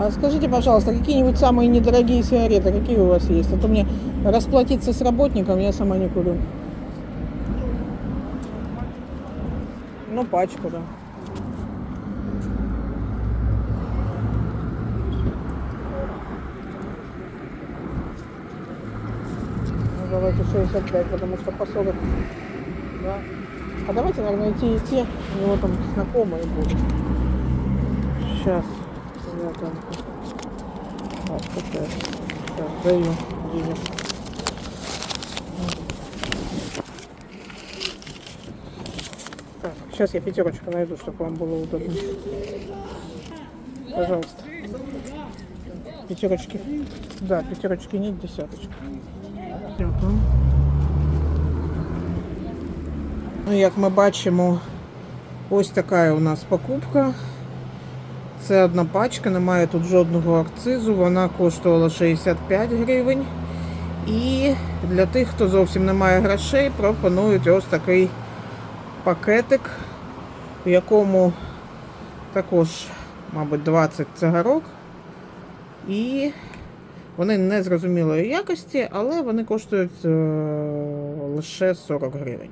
А скажите, пожалуйста, какие-нибудь самые недорогие сигареты, какие у вас есть? А то мне расплатиться с работником я сама не курю. Ну, пачку, да. Ну, давайте 65, потому что по 40. Да. А давайте, наверное, те и те. У него там знакомые будут. Сейчас. Там. Так, такая. Сейчас, даю денег. Так, сейчас я пятерочку найду, чтобы вам было удобно. Пожалуйста. Пятерочки. Да, пятерочки нет, десяточка. Ну, як ми бачимо, ось така у нас покупка. Це одна пачка, немає тут жодного акцизу. Вона коштувала 65 гривень. І для тих, хто зовсім не має грошей, пропонують ось такий пакетик, в якому також, мабуть, 20 цигарок. І вони не зрозумілої якості, але вони коштують е, лише 40 гривень.